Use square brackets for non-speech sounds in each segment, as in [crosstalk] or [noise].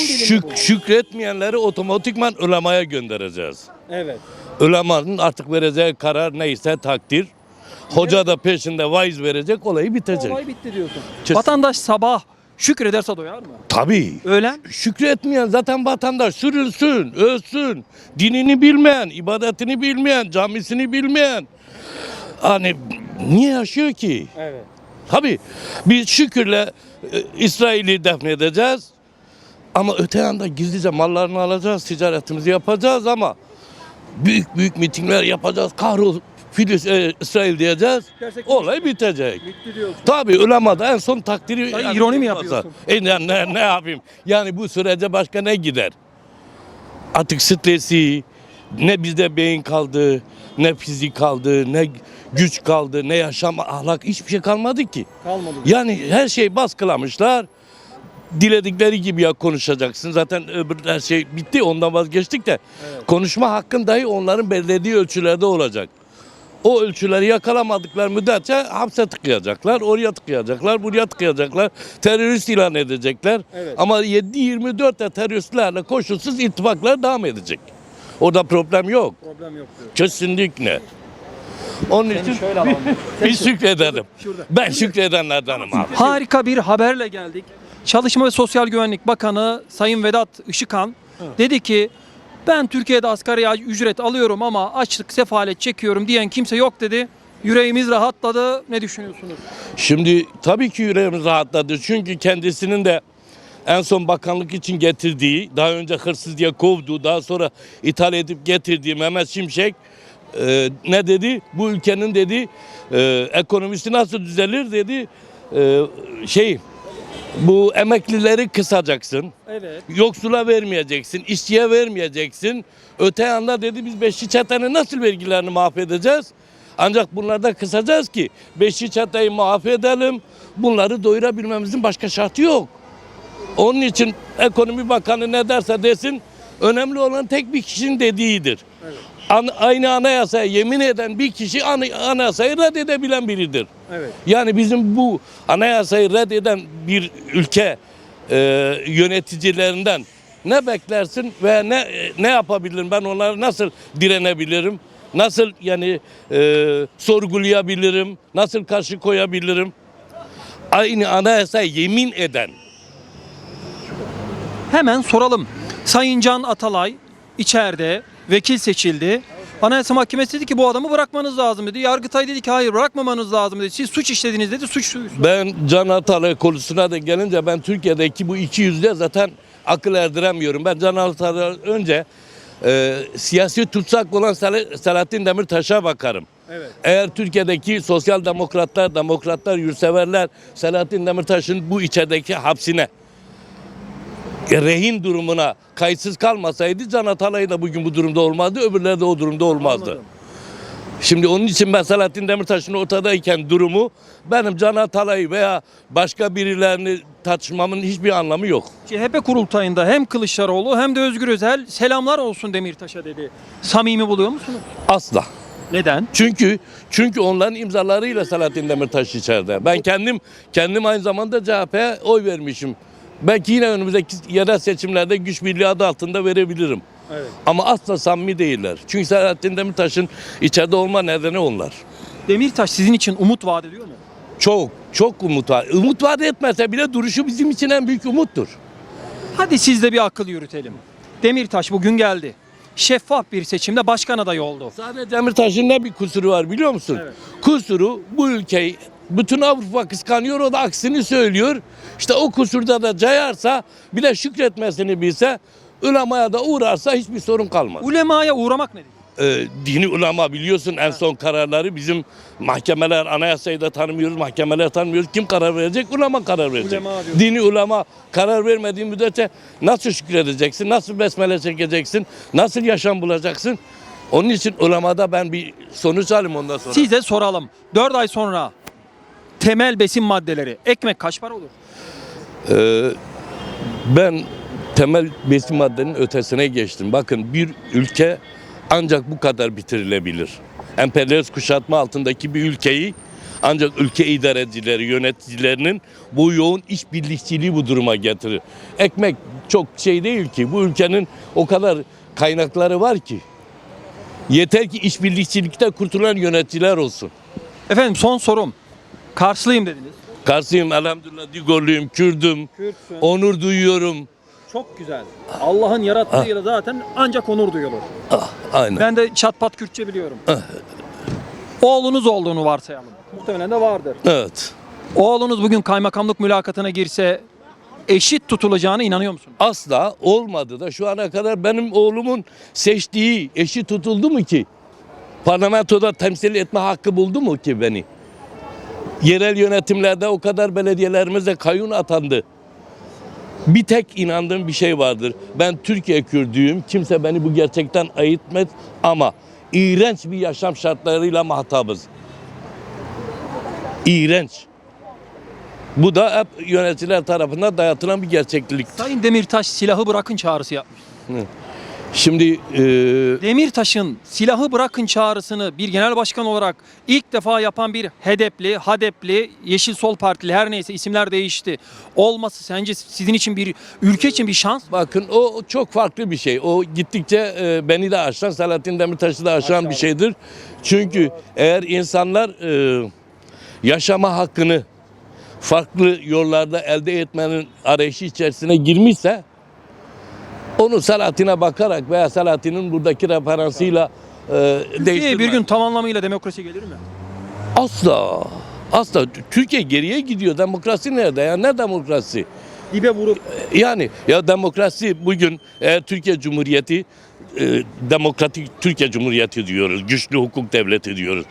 Şük, şükretmeyenleri otomatikman ulemaya göndereceğiz. Evet. Ulemanın artık vereceği karar neyse takdir. Hoca da peşinde vaiz verecek olayı bitecek. Olay bitti diyorsun. Kesin. Vatandaş sabah şükrederse doyar mı? Tabii. Öğlen Şükretmeyen zaten vatandaş sürülsün, ölsün. Dinini bilmeyen, ibadetini bilmeyen, camisini bilmeyen. Hani niye yaşıyor ki? Evet. Tabii biz şükürle e, İsrail'i defnedeceğiz. Ama öte yanda gizlice mallarını alacağız, ticaretimizi yapacağız ama büyük büyük mitingler yapacağız. Kahrol Filis, e, İsrail diyeceğiz. Gerçek Olay bitecek. Tabii ulema da en son takdiri... Sen yani ironi mi yapıyorsun? E ne, ne, ne yapayım? Yani bu sürece başka ne gider? Artık stresi, ne bizde beyin kaldı, ne fizik kaldı, ne güç kaldı, ne yaşam, ahlak hiçbir şey kalmadı ki. Kalmadı. Yani her şey baskılamışlar. Diledikleri gibi ya konuşacaksın. Zaten öbür her şey bitti. Ondan vazgeçtik de. Konuşma hakkın dahi onların belirlediği ölçülerde olacak. O ölçüleri yakalamadıkları müddetçe hapse tıkayacaklar, oraya tıkayacaklar, buraya tıkayacaklar, terörist ilan edecekler. Evet. Ama 7-24 de teröristlerle koşulsuz ittifaklar devam edecek. Orada problem yok. Problem yok diyor. Kesinlikle. Onun için Seni şöyle alalım. bir şükrederim. Şurada. Ben şükredenlerdenim abi. Harika bir haberle geldik. Çalışma ve Sosyal Güvenlik Bakanı Sayın Vedat Işıkhan dedi ki ben Türkiye'de asgari ücret alıyorum ama açlık sefalet çekiyorum diyen kimse yok dedi. Yüreğimiz rahatladı. Ne düşünüyorsunuz? Şimdi tabii ki yüreğimiz rahatladı. Çünkü kendisinin de en son bakanlık için getirdiği, daha önce hırsız diye kovduğu, daha sonra ithal edip getirdiği Mehmet Şimşek e, ne dedi? Bu ülkenin dedi e, ekonomisi nasıl düzelir dedi. E, şey bu emeklileri kısacaksın. Evet. Yoksula vermeyeceksin, işçiye vermeyeceksin. Öte yanda dedi biz beşli çetenin nasıl vergilerini mahvedeceğiz? Ancak bunlarda kısacağız ki beşli çeteyi mahvedelim. Bunları doyurabilmemizin başka şartı yok. Onun için ekonomi bakanı ne derse desin önemli olan tek bir kişinin dediğidir. An- aynı anayasaya yemin eden bir kişi an- anayasayı reddedebilen biridir. Evet. Yani bizim bu anayasayı reddeden bir ülke e, yöneticilerinden ne beklersin ve ne ne yapabilirim ben onlara nasıl direnebilirim? Nasıl yani e, sorgulayabilirim? Nasıl karşı koyabilirim? Aynı anayasaya yemin eden Hemen soralım. Sayın Can Atalay içeride vekil seçildi. Anayasa Mahkemesi dedi ki bu adamı bırakmanız lazım dedi. Yargıtay dedi ki hayır bırakmamanız lazım dedi. Siz suç işlediniz dedi. Suç Ben Can Atalay konusuna da gelince ben Türkiye'deki bu iki yüzde zaten akıl erdiremiyorum. Ben Can Atalay'dan önce e, siyasi tutsak olan Sel- Selahattin Demirtaş'a bakarım. Evet. Eğer Türkiye'deki sosyal demokratlar, demokratlar, yurtseverler Selahattin Demirtaş'ın bu içerideki hapsine rehin durumuna kayıtsız kalmasaydı Can Atalay da bugün bu durumda olmazdı, öbürleri de o durumda olmazdı. Anladım. Şimdi onun için ben Selahattin Demirtaş'ın ortadayken durumu benim Can Atalay'ı veya başka birilerini tartışmamın hiçbir anlamı yok. CHP kurultayında hem Kılıçdaroğlu hem de Özgür Özel selamlar olsun Demirtaş'a dedi. Samimi buluyor musunuz? Asla. Neden? Çünkü çünkü onların imzalarıyla Selahattin Demirtaş içeride. Ben kendim kendim aynı zamanda CHP'ye oy vermişim. Belki yine önümüzdeki yerel seçimlerde güç birliği adı altında verebilirim. Evet. Ama asla samimi değiller. Çünkü Selahattin Demirtaş'ın içeride olma nedeni onlar. Demirtaş sizin için umut vaat ediyor mu? Çok, çok umut var. Umut vaat etmese bile duruşu bizim için en büyük umuttur. Hadi siz de bir akıl yürütelim. Demirtaş bugün geldi. Şeffaf bir seçimde başkan adayı oldu. Sadece Demirtaş'ın ne bir kusuru var biliyor musun? Evet. Kusuru bu ülkeyi bütün Avrupa kıskanıyor o da aksini söylüyor. İşte o kusurda da cayarsa bir de şükretmesini bilse ulemaya da uğrarsa hiçbir sorun kalmaz. Ulemaya uğramak nedir? Ee, dini ulema biliyorsun en son kararları bizim mahkemeler anayasayı da tanımıyoruz mahkemeler tanımıyoruz. Kim karar verecek? Ulema karar verecek. Ulema dini ulema karar vermediği müddetçe nasıl şükredeceksin? Nasıl besmele çekeceksin? Nasıl yaşam bulacaksın? Onun için ulemada ben bir sonuç alayım ondan sonra. Size soralım. 4 ay sonra temel besin maddeleri ekmek kaç para olur? Ee, ben temel besin maddenin ötesine geçtim. Bakın bir ülke ancak bu kadar bitirilebilir. Emperyalist kuşatma altındaki bir ülkeyi Ancak ülke idarecileri, yöneticilerinin bu yoğun işbirlikçiliği bu duruma getirir. Ekmek çok şey değil ki. Bu ülkenin o kadar kaynakları var ki. Yeter ki işbirlikçilikte kurtulan yöneticiler olsun. Efendim son sorum. Karslıyım dediniz. Kars'ıyım elhamdülillah, Digorluyum, Kürdüm. Kürtsün. Onur duyuyorum. Çok güzel. Allah'ın yarattığıyla zaten ancak onur duyulur. Ah, aynen. Ben de çat pat Kürtçe biliyorum. Oğlunuz olduğunu varsayalım. Muhtemelen de vardır. Evet. Oğlunuz bugün kaymakamlık mülakatına girse eşit tutulacağına inanıyor musunuz? Asla olmadı da şu ana kadar benim oğlumun seçtiği eşi tutuldu mu ki? Parlamentoda temsil etme hakkı buldu mu ki beni? Yerel yönetimlerde o kadar belediyelerimize kayyum atandı. Bir tek inandığım bir şey vardır. Ben Türkiye Kürdüyüm. Kimse beni bu gerçekten ayıtmaz ama iğrenç bir yaşam şartlarıyla muhatabız. İğrenç. Bu da hep yöneticiler tarafından dayatılan bir gerçeklik. Sayın Demirtaş silahı bırakın çağrısı yapmış. Şimdi e, Demirtaş'ın silahı bırakın çağrısını bir genel başkan olarak ilk defa yapan bir HDP'li, HADEP'li, Yeşil Sol Partili her neyse isimler değişti. Olması sence sizin için bir ülke için bir şans bakın o çok farklı bir şey. O gittikçe e, beni de aşan, Selahattin Demirtaş'ı da aşan bir şeydir. Çünkü eğer insanlar e, yaşama hakkını farklı yollarda elde etmenin arayışı içerisine girmişse onu Selahattin'e bakarak veya Selahattin'in buradaki referansıyla e, Türkiye değiştirme. bir gün tam anlamıyla demokrasi gelir mi? Asla. Asla. Türkiye geriye gidiyor. Demokrasi nerede ya? Ne demokrasi? Dibe vurup Yani ya demokrasi bugün eğer Türkiye Cumhuriyeti e, demokratik Türkiye Cumhuriyeti diyoruz. Güçlü hukuk devleti diyoruz.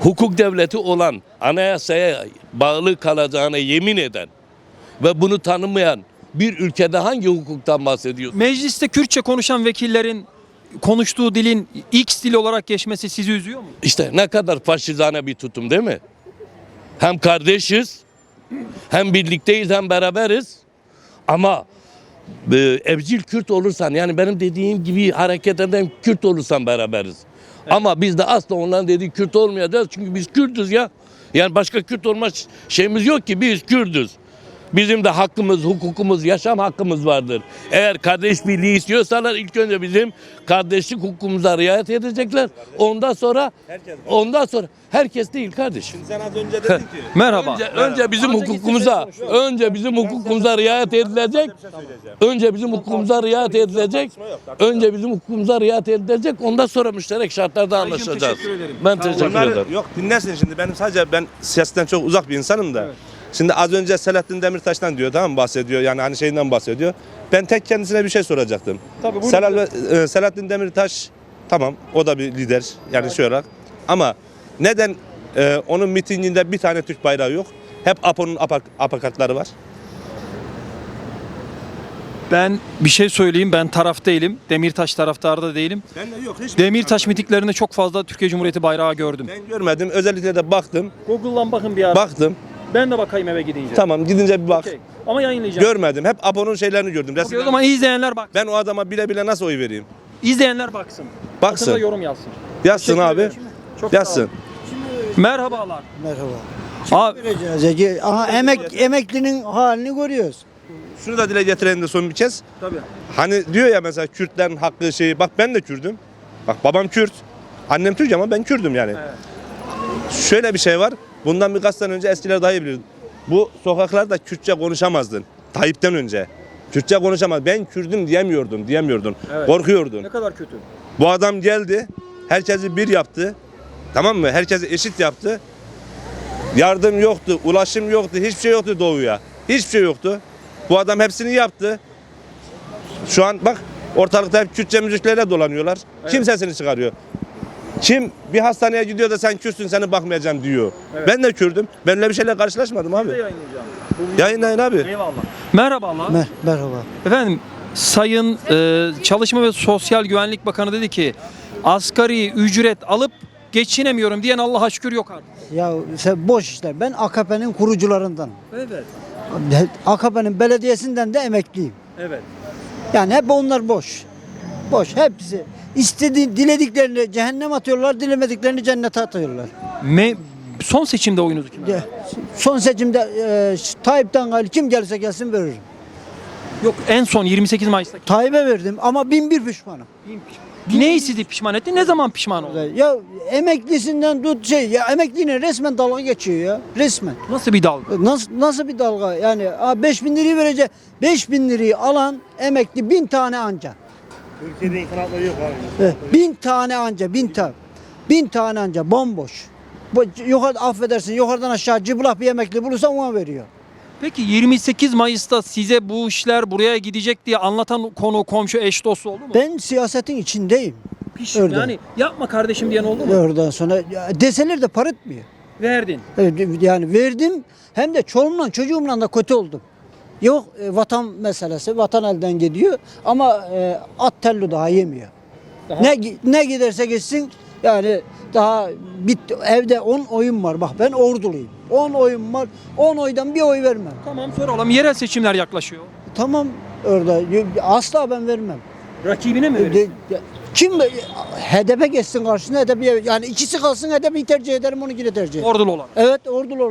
Hukuk devleti olan anayasaya bağlı kalacağına yemin eden ve bunu tanımayan bir ülkede hangi hukuktan bahsediyor? mecliste Kürtçe konuşan vekillerin konuştuğu dilin X dili olarak geçmesi sizi üzüyor mu? İşte ne kadar faşizane bir tutum değil mi? Hem kardeşiz, hem birlikteyiz, hem beraberiz. Ama e, evcil Kürt olursan, yani benim dediğim gibi hareket eden Kürt olursan beraberiz. Ama biz de asla onların dediği Kürt olmayacağız çünkü biz Kürtüz ya. Yani başka Kürt olma şeyimiz yok ki biz Kürdüz. Bizim de hakkımız, hukukumuz, yaşam hakkımız vardır. Eğer kardeş birliği istiyorsalar ilk önce bizim kardeşlik hukukumuza riayet edecekler. Ondan sonra ondan sonra herkes değil kardeşim. Sen az önce dedin ki [laughs] Merhaba. Önce, önce bizim hukukumuza, önce bizim hukukumuza riayet edilecek. Önce bizim hukukumuza riayet edilecek. Önce bizim hukukumuza riayet edilecek. Ondan sonra müşterek şartlarda anlaşacağız. Ben teşekkür ederim. yok dinlersin şimdi benim sadece ben siyasetten çok uzak bir insanım da. Şimdi az önce Selahattin Demirtaş'tan diyor tamam mı bahsediyor yani hani şeyinden bahsediyor. Ben tek kendisine bir şey soracaktım. Tabii, buyurun. Selal- e, Selahattin Demirtaş tamam o da bir lider yani şey olarak ama neden e, onun mitinginde bir tane Türk bayrağı yok? Hep APO'nun apak, apakatları var. Ben bir şey söyleyeyim. Ben taraf değilim. Demirtaş taraftarı da değilim. Ben de yok hiç. Demirtaş mitiklerinde çok fazla Türkiye Cumhuriyeti bayrağı gördüm. Ben görmedim. Özellikle de baktım. Google'dan bakın bir ara. Baktım. Ben de bakayım eve gidince. Tamam gidince bir bak. Okey. Ama yayınlayacağım. Görmedim. Hep APO'nun şeylerini gördüm. Okey, o Resimlerini- zaman izleyenler bak. Ben o adama bile bile nasıl oy vereyim? İzleyenler baksın. Baksın. Altına yorum yazsın. Yazsın Teşekkür abi. ederim. Çok sağ Yazsın. olun. Merhabalar. Merhaba. Abi, Vereceğiz. Aha emek emeklinin halini görüyoruz. Şunu da dile getireyim de son bir kez. tabii. Hani diyor ya mesela Kürtlerin hakkı şeyi. Bak ben de Kürdüm. Bak babam Kürt. Annem Türk ama ben Kürdüm yani. Şöyle bir şey var. Bundan birkaç sene önce eskiler daha iyi bilir. Bu sokaklarda Kürtçe konuşamazdın. Tayyip'ten önce. Kürtçe konuşamaz. Ben Kürdüm diyemiyordum, diyemiyordun. Evet. Korkuyordun. Ne kadar kötü. Bu adam geldi. Herkesi bir yaptı. Tamam mı? Herkesi eşit yaptı. Yardım yoktu, ulaşım yoktu, hiçbir şey yoktu doğuya. Hiçbir şey yoktu. Bu adam hepsini yaptı. Şu an bak ortalıkta hep Kürtçe müziklerle dolanıyorlar. Kim sesini çıkarıyor? Kim bir hastaneye gidiyor da sen Kürtsün seni bakmayacağım diyor. Ben de Kürdüm. Ben öyle bir şeyle karşılaşmadım abi. Yayınlayın abi. Eyvallah. Merhabalar. Mer merhaba. Efendim Sayın e, Çalışma ve Sosyal Güvenlik Bakanı dedi ki asgari ücret alıp geçinemiyorum diyen Allah'a şükür yok artık. Ya sen boş işler. Ben AKP'nin kurucularından. Evet. AKP'nin belediyesinden de emekliyim. Evet. Yani hep onlar boş. Boş hepsi. İstediği dilediklerini cehennem atıyorlar, dilemediklerini cennete atıyorlar. Me- son seçimde oyunuzu kime? De- Son seçimde e, Tayyip'ten gayrı kim gelirse gelsin veririm. Yok en son 28 Mayıs'ta. Tayyip'e verdim ama bin bir pişmanım. Neyi sizi pişman etti? Ne zaman pişman oldu? Ya emeklisinden tut şey ya emekliyle resmen dalga geçiyor ya. Resmen. Nasıl bir dalga? Nasıl, nasıl bir dalga? Yani 5000 lirayı verecek. 5000 lirayı alan emekli bin tane anca. Türkiye'de insan hakları yok abi. Eh, Bin tane anca, bin tane. Bin tane anca bomboş. Bu, yukarı, affedersin yukarıdan aşağı cıbılak bir emekli bulursa ona veriyor. Peki 28 Mayıs'ta size bu işler buraya gidecek diye anlatan konu komşu eş dostu oldu mu? Ben siyasetin içindeyim. Piş- Öyle. Yani yapma kardeşim diyen oldu mu? Oradan sonra ya, deseler de para etmiyor. Verdin. Evet, Yani verdim hem de çoluğumla çocuğumla da kötü oldum. Yok e, vatan meselesi, vatan elden gidiyor ama e, at tellu daha yemiyor. Daha- Ne ne giderse gitsin yani daha bit evde 10 oyun var. Bak ben orduluyum. 10 oyun var. 10 oydan bir oy vermem. Tamam soralım. Yerel seçimler yaklaşıyor. Tamam orada asla ben vermem. Rakibine mi De- verirsin? Kim HDP geçsin karşısına HDP yani ikisi kalsın HDP'yi tercih ederim onu yine tercih ederim. Ordulu olan. Evet ordulu